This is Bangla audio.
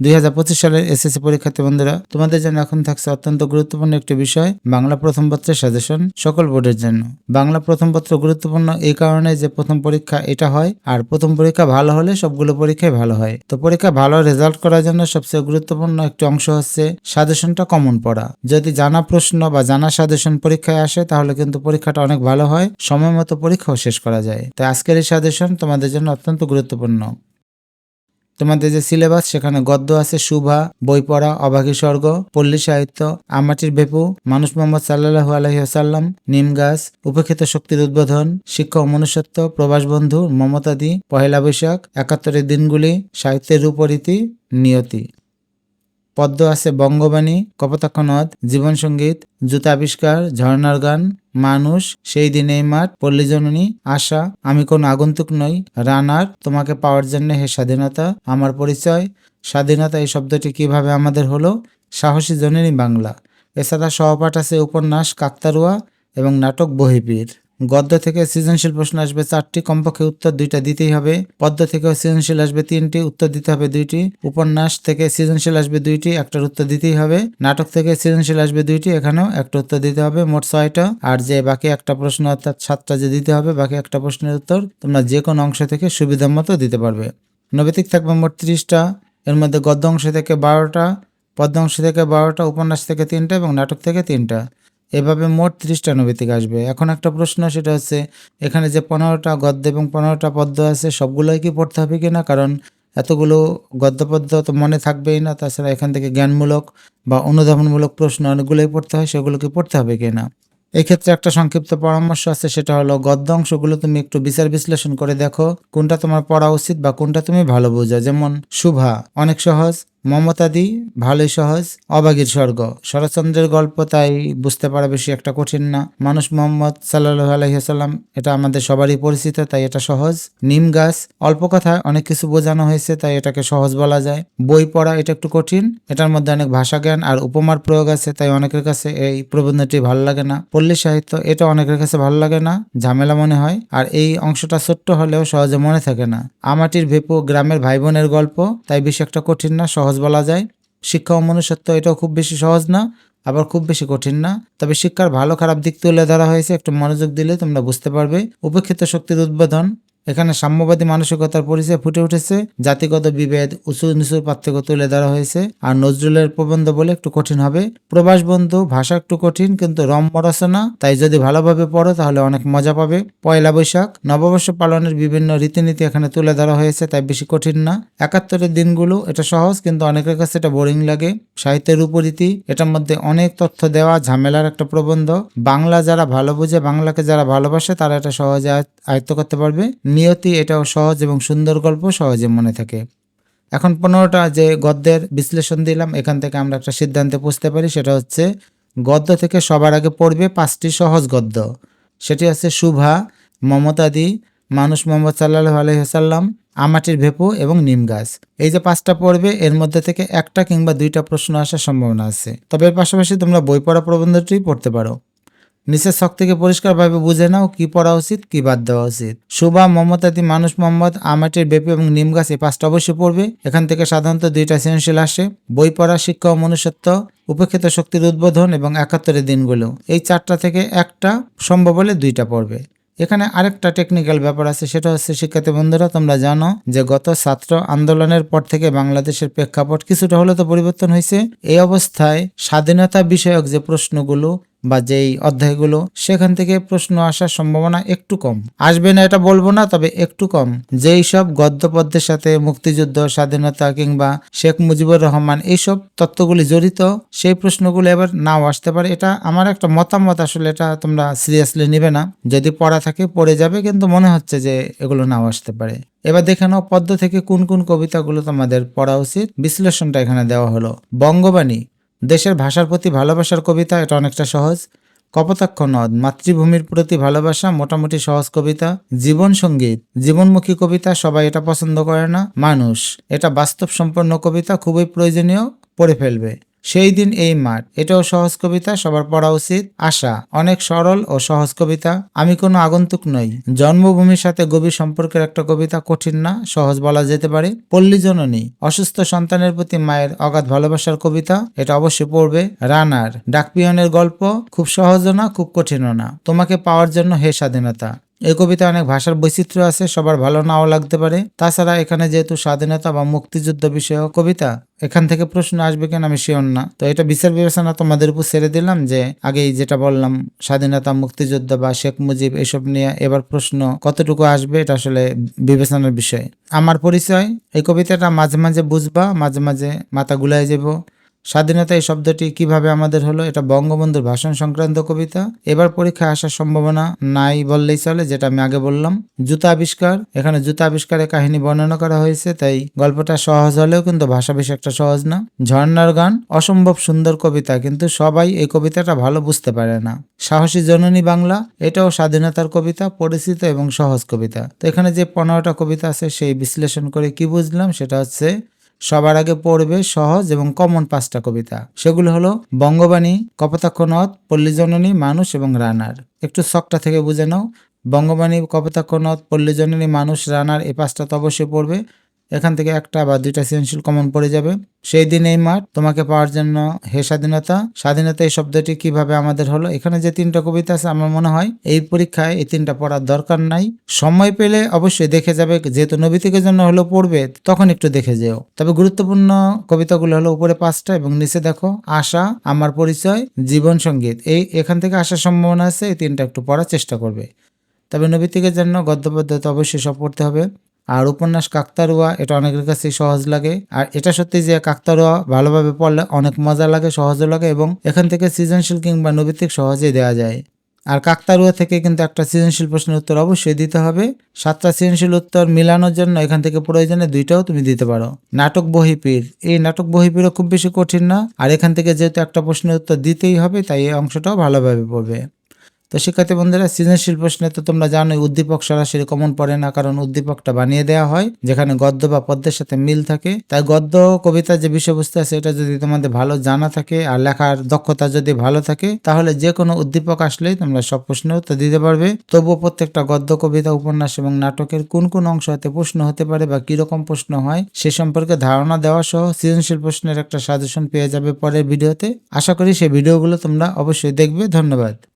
দুই হাজার পঁচিশ সালের এসএসসি পরীক্ষার্থী বন্ধুরা, তোমাদের জন্য এখন থাকছে অত্যন্ত গুরুত্বপূর্ণ একটি বিষয়, বাংলা প্রথম পত্রের সাজেশন সকল বোর্ডের জন্য। বাংলা প্রথম পত্র গুরুত্বপূর্ণ এই কারণে যে প্রথম পরীক্ষা এটা হয়, আর প্রথম পরীক্ষা ভালো হলে সবগুলো পরীক্ষায় ভালো হয়। তো পরীক্ষা ভালো রেজাল্ট করার জন্য সবচেয়ে গুরুত্বপূর্ণ একটি অংশ হচ্ছে সাজেশনটা কমন পড়া। যদি জানা প্রশ্ন বা জানা সাজেশন পরীক্ষায় আসে, তাহলে কিন্তু পরীক্ষাটা অনেক ভালো হয়, সময় মতো পরীক্ষাও শেষ করা যায়। তাই আজকের এই সাজেশন তোমাদের জন্য অত্যন্ত গুরুত্বপূর্ণ। তোমাদের যে সিলেবাস, সেখানে গদ্য আছে, শুভা, বই পড়া অভাগী স্বর্গ, পল্লী সাহিত্য, আমাটির বেপু, মানুষ মোহাম্মদ সাল্লাহু আলহিহাসাল্লাম নিম গাছ, উপেক্ষিত শক্তির উদ্বোধন শিক্ষা মনুষ্যত্ব, প্রবাস বন্ধু, মমতাদি, পহেলা বৈশাখ, একাত্তরের দিনগুলি, সাহিত্যের রূপরীতি, নিয়তি। পদ্ম আছে বঙ্গবাণী, কপোতাক্ষ নদ জীবন সংগীত জুতা আবিষ্কার, ঝর্ণার গান, মানুষ, সেই দিন এই মাঠ পল্লীজননী আশা, আমি কোন আগন্তুক নই, রানার, তোমাকে পাওয়ার জন্য হে স্বাধীনতা, আমার পরিচয়, স্বাধীনতা এই শব্দটি কীভাবে আমাদের হলো? সাহসী জননী বাংলা। এছাড়া সহপাঠ আছে উপন্যাস, কাকতারুয়া এবং নাটক বহিপীর। গদ্য থেকে সৃজনশীল প্রশ্ন আসবে চারটি, কমপক্ষে উত্তর দুইটা দিতেই হবে। পদ্য থেকেও সৃজনশীল আসবে তিনটি, উত্তর দিতে হবে দুইটি। উপন্যাস থেকে সৃজনশীল আসবে দুইটি, একটার উত্তর দিতেই হবে। নাটক থেকে সৃজনশীল আসবে দুইটি, এখানেও একটা উত্তর দিতে হবে, মোট ছয়টা। আর যে বাকি একটা প্রশ্ন, অর্থাৎ সাতটা যে দিতে হবে, বাকি একটা প্রশ্নের উত্তর তোমরা যে কোনো অংশ থেকে সুবিধা মতো দিতে পারবে। নৈতিক থাকবে মোট ত্রিশটা, এর মধ্যে গদ্য অংশ থেকে বারোটা, পদ্য অংশ থেকে বারোটা, উপন্যাস থেকে তিনটা এবং নাটক থেকে তিনটা। এভাবে মোট ত্রিশটা নৈতিক আসবে। এখন একটা প্রশ্ন, সেটা হচ্ছে, এখানে যে পনেরোটা গদ্য এবং পনেরোটা পদ্য আছে, সবগুলোই কি পড়তে হবে কি না কারণ এতগুলো গদ্য পদ্য তো মনে থাকবেই না। তাছাড়া এখান থেকে জ্ঞানমূলক বা অনুধাবনমূলক প্রশ্ন অনেকগুলোই পড়তে হয়, সেগুলো কি পড়তে হবে কি না এক্ষেত্রে একটা সংক্ষিপ্ত পরামর্শ আছে, সেটা হলো, গদ্য অংশগুলো তুমি একটু বিচার বিশ্লেষণ করে দেখো, কোনটা তোমার পড়া উচিত বা কোনটা তুমি ভালো বোঝা। যেমন, শুভা, অনেক সহজ। মমতাদি, ভালোই সহজ, অবাগীর স্বর্গ। শরৎচন্দ্রের গল্প তাই বুঝতে পারা বেশি একটা কঠিন না। মানুষ মোহাম্মদ সাল্লাহ আলহিহাল্লাম এটা আমাদের সবারই পরিচিত, তাই এটা সহজ। নিম গাছ, অল্প কথায় অনেক কিছু বোঝানো হয়েছে, তাই এটাকে সহজ বলা যায়। বই পড়া, এটা একটু কঠিন, এটার মধ্যে অনেক ভাষা জ্ঞান আর উপমার প্রয়োগ আছে, তাই অনেকের কাছে এই প্রবন্ধটি ভালো লাগে না। পল্লী সাহিত্য, এটা অনেকের কাছে ভালো লাগে না, ঝামেলা মনে হয়, আর এই অংশটা ছোট্ট হলেও সহজে মনে থাকে না। আমাটির ভেপু গ্রামের ভাই বোনের গল্প, তাই বেশি একটা কঠিন না, সহজ বলা যায়। শিক্ষা ও মনুষ্যত্ব এটাও খুব বেশি সহজ না, আবার খুব বেশি কঠিন না। তবে শিক্ষার ভালো খারাপ দিক তুলে ধরা হয়েছে, একটু মনোযোগ দিলে তোমরা বুঝতে পারবে। উপেক্ষিত শক্তির উদ্বোধন এখানে সাম্যবাদী মানসিকতার পরিচয় ফুটে উঠেছে, জাতিগত বিভেদ, উঁচু নিচুর পার্থক্য তুলে ধরা হয়েছে। আর নজরুলের প্রবন্ধ বলে একটু কঠিন হবে। প্রবাস বন্ধু, ভাষা একটু কঠিন, কিন্তু রম্য রচনা তাই যদি ভালোভাবে পড়ো, তাহলে অনেক মজা পাবে। পয়লা বৈশাখ, নববর্ষ পালনের বিভিন্ন রীতিনীতি এখানে তুলে ধরা হয়েছে, তাই বেশি কঠিন না। একাত্তরের দিনগুলো, এটা সহজ, কিন্তু অনেকের কাছে এটা বোরিং লাগে। সাহিত্যের উপরীতি, এটার মধ্যে অনেক তথ্য দেওয়া, ঝামেলার একটা প্রবন্ধ। বাংলা যারা ভালো বোঝে, বাংলাকে যারা ভালোবাসে, তারা এটা সহজে আয়- আয়ত্ত করতে পারবে। নিয়তি, এটাও সহজ এবং সুন্দর গল্প সহজে মনে থাকে। এখন পনেরোটা যে গদ্যের বিশ্লেষণ দিলাম, এখান থেকে আমরা একটা সিদ্ধান্তে পৌঁছতে পারি, সেটা হচ্ছে গদ্য থেকে সবার আগে পড়বে পাঁচটি সহজ গদ্য। সেটি হচ্ছে শুভা মমতাদি, মানুষ মোহাম্মদ সাল্লাহ আলহিহাসাল্লাম আমাটির ভেপু এবং নিম গাছ। এই যে পাঁচটা পড়বে, এর মধ্যে থেকে একটা কিংবা দুইটা প্রশ্ন আসার সম্ভাবনা আছে। তবে এর পাশাপাশি তোমরা বই পড়া প্রবন্ধটি পড়তে পারো। নিচের শখ থেকে পরিষ্কারভাবে বুঝে নাও কি পড়া উচিত, কি বাদ দেওয়া উচিত। শুভা মমতাদি, মানুষ মোহাম্মদ, আমাটির বেপি এবং নিম গাছ এই পাঁচটা অবশ্যই পড়বে। এখান থেকে সাধারণত দুইটা সৃজনশীল আসে। বই পড়া, শিক্ষা ও মনুষ্যত্ব, উপেক্ষিত শক্তির উদ্বোধন এবং একাত্তরের দিনগুলো। এই চারটা থেকে একটা সম্ভব হলে দুইটা পড়বে। এখানে আরেকটা টেকনিক্যাল ব্যাপার আছে, সেটা হচ্ছে, শিক্ষার্থী বন্ধুরা, তোমরা জানো যে গত ছাত্র আন্দোলনের পর থেকে বাংলাদেশের প্রেক্ষাপট কিছুটা হলে তো পরিবর্তন হয়েছে। এই অবস্থায় স্বাধীনতা বিষয়ক যে প্রশ্নগুলো বা যেই অধ্যায়গুলো, সেখান থেকে প্রশ্ন আসার সম্ভাবনা একটু কম। আসবে না এটা বলব না, তবে একটু কম। যেই সব গদ্যপদ্যের সাথে মুক্তিযুদ্ধ, স্বাধীনতা কিংবা শেখ মুজিবুর রহমান এইসব তত্ত্বগুলি জড়িত, সেই প্রশ্নগুলো এবার নাও আসতে পারে। এটা আমার একটা মতামত, আসলে এটা তোমরা সিরিয়াসলি নিবে না। যদি পড়া থাকে, পড়ে যাবে, কিন্তু মনে হচ্ছে যে এগুলো নাও আসতে পারে। এবার দেখে নাও পদ্ম থেকে কোন কোন কবিতাগুলো তোমাদের পড়া উচিত? বিশ্লেষণটা এখানে দেওয়া হলো। বঙ্গবাণী দেশের ভাষার প্রতি ভালোবাসার কবিতা, এটা অনেকটা সহজ। কপোতাক্ষ নদ, মাতৃভূমির প্রতি ভালোবাসা, মোটামুটি সহজ কবিতা। জীবন সংগীত, জীবনমুখী কবিতা, সবাই এটা পছন্দ করে না। মানুষ, এটা বাস্তব সম্পন্ন কবিতা, খুবই প্রয়োজনীয়, পড়ে ফেলবে। সেই দিন এই মাঠ। এটাও সহজ কবিতা, সবার পড়া উচিত। আশা, অনেক সরল ও সহজ কবিতা। আমি কোনো আগন্তুক নই। জন্মভূমির সাথে গভীর সম্পর্কের একটা কবিতা কঠিন না, সহজ বলা যেতে পারে। পল্লী জননী, অসুস্থ সন্তানের প্রতি মায়ের অগাধ ভালোবাসার কবিতা। এটা অবশ্যই পড়বে রানার। ডাকপিয়নের গল্প খুব সহজও না, খুব কঠিনও না। তোমাকে পাওয়ার জন্য হে স্বাধীনতা। এই কবিতায় অনেক ভাষার বৈচিত্র্য আছে, সবার ভালো নাও লাগতে পারে। তাছাড়া এখানে যেহেতু স্বাধীনতা বা মুক্তিযুদ্ধ বিষয়ক কবিতা, এখান থেকে প্রশ্ন আসবে কেন আমি শিওর না। তো এটা বিচার বিবেচনা তোমাদের উপর ছেড়ে দিলাম যে, আগেই যেটা বললাম, স্বাধীনতা, মুক্তিযুদ্ধ বা শেখ মুজিব এসব নিয়ে এবার প্রশ্ন কতটুকু আসবে এটা আসলে বিবেচনার বিষয়। আমার পরিচয়, এই কবিতাটা মাঝে মাঝে বুঝবা, মাঝে মাঝে মাথা গুলাই যাব। স্বাধীনতা এই শব্দটি কীভাবে আমাদের হলো, এটা বঙ্গবন্ধুর ভাষণ সংক্রান্ত কবিতা। এবার পরীক্ষায় আসার সম্ভাবনা নাই বললেই চলে, যেটা আমি আগে বললাম। জুতা আবিষ্কার, এখানে জুতা আবিষ্কারের কাহিনী বর্ণনা করা হয়েছে, তাই গল্পটা সহজ হলেও কিন্তু ভাষা বেশি একটা সহজ না। ঝর্ণার গান, অসম্ভব সুন্দর কবিতা, কিন্তু সবাই এই কবিতাটা ভালো বুঝতে পারে না। সাহসী জননী বাংলা, এটাও স্বাধীনতার কবিতা, পরিচিত এবং সহজ কবিতা। তো এখানে যে পনেরোটা কবিতা আছে, সেই বিশ্লেষণ করে কি বুঝলাম, সেটা হচ্ছে সবার আগে পড়বে সহজ এবং কমন পাঁচটা কবিতা। সেগুলো হলো বঙ্গবাণী, কপতাক্ষ নদ পল্লীজননী মানুষ এবং রানার। একটু শখটা থেকে বুঝে নাও। বঙ্গবাণী, কপতাক্ষ নদ পল্লীজননী মানুষ, রানার এই পাঁচটা তো অবশ্যই পড়বে। এখান থেকে একটা বা দুইটা সৃজনশীল কমন পড়ে যাবে। সেই দিন এই মাঠ তোমাকে পাওয়ার জন্য হে স্বাধীনতা। স্বাধীনতা এই শব্দটি কীভাবে আমাদের হলো? এখানে যে তিনটা কবিতা আছে, আমার মনে হয় এই পরীক্ষায় এই তিনটা পড়ার দরকার নাই। সময় পেলে অবশ্যই দেখে যাবে, যেহেতু নবী থেকে জন্য হলো পড়বে তখন একটু দেখে যেও। তবে গুরুত্বপূর্ণ কবিতাগুলো হলো উপরে পাঁচটা এবং নিচে দেখো, আশা, আমার পরিচয়, জীবন সংগীত। এই এখান থেকে আসার সম্ভাবনা আছে, এই তিনটা একটু পড়ার চেষ্টা করবে। তবে নবী থেকে জন্য গদ্য পদ্ধতি অবশ্যই সব পড়তে হবে। আর উপন্যাস কাকতারুয়া এটা অনেকের কাছেই সহজ লাগে। আর এটা সত্যি যে কাকতারুয়া ভালোভাবে পড়লে অনেক মজা লাগে, সহজও লাগে এবং এখান থেকে সৃজনশীল কিংবা নৈবিত্তিক সহজেই দেওয়া যায়। আর কাকতারুয়া থেকে কিন্তু একটা সৃজনশীল প্রশ্নের উত্তর অবশ্যই দিতে হবে। সাতটা সৃজনশীল উত্তর মিলানোর জন্য এখান থেকে প্রয়োজনে দুইটাও তুমি দিতে পারো। নাটক বহিপীর এই নাটক বহিপীরও খুব বেশি কঠিন না। আর এখান থেকে যেহেতু একটা প্রশ্নের উত্তর দিতেই হবে, তাই এই অংশটাও ভালোভাবে পড়বে। তো শিক্ষার্থী বন্ধুরা, সৃজনশীল প্রশ্নে তো তোমরা জানোই, উদ্দীপক সরাসরি কমন পড়ে না, কারণ উদ্দীপকটা বানিয়ে দেওয়া হয়, যেখানে গদ্য বা পদ্যের সাথে মিল থাকে। তাই গদ্য কবিতার যে বিষয়বস্তু আছে, এটা যদি তোমাদের ভালো জানা থাকে আর লেখার দক্ষতা যদি ভালো থাকে, তাহলে যে কোনো উদ্দীপক আসলেই তোমরা সব প্রশ্ন উত্তর দিতে পারবে। তবুও প্রত্যেকটা গদ্য, কবিতা, উপন্যাস এবং নাটকের কোন কোন অংশ হতে প্রশ্ন হতে পারে বা কীরকম প্রশ্ন হয়, সে সম্পর্কে ধারণা দেওয়া সহ সৃজনশীল প্রশ্নের একটা সাজেশন পেয়ে যাবে পরের ভিডিওতে। আশা করি সেই ভিডিওগুলো তোমরা অবশ্যই দেখবে। ধন্যবাদ।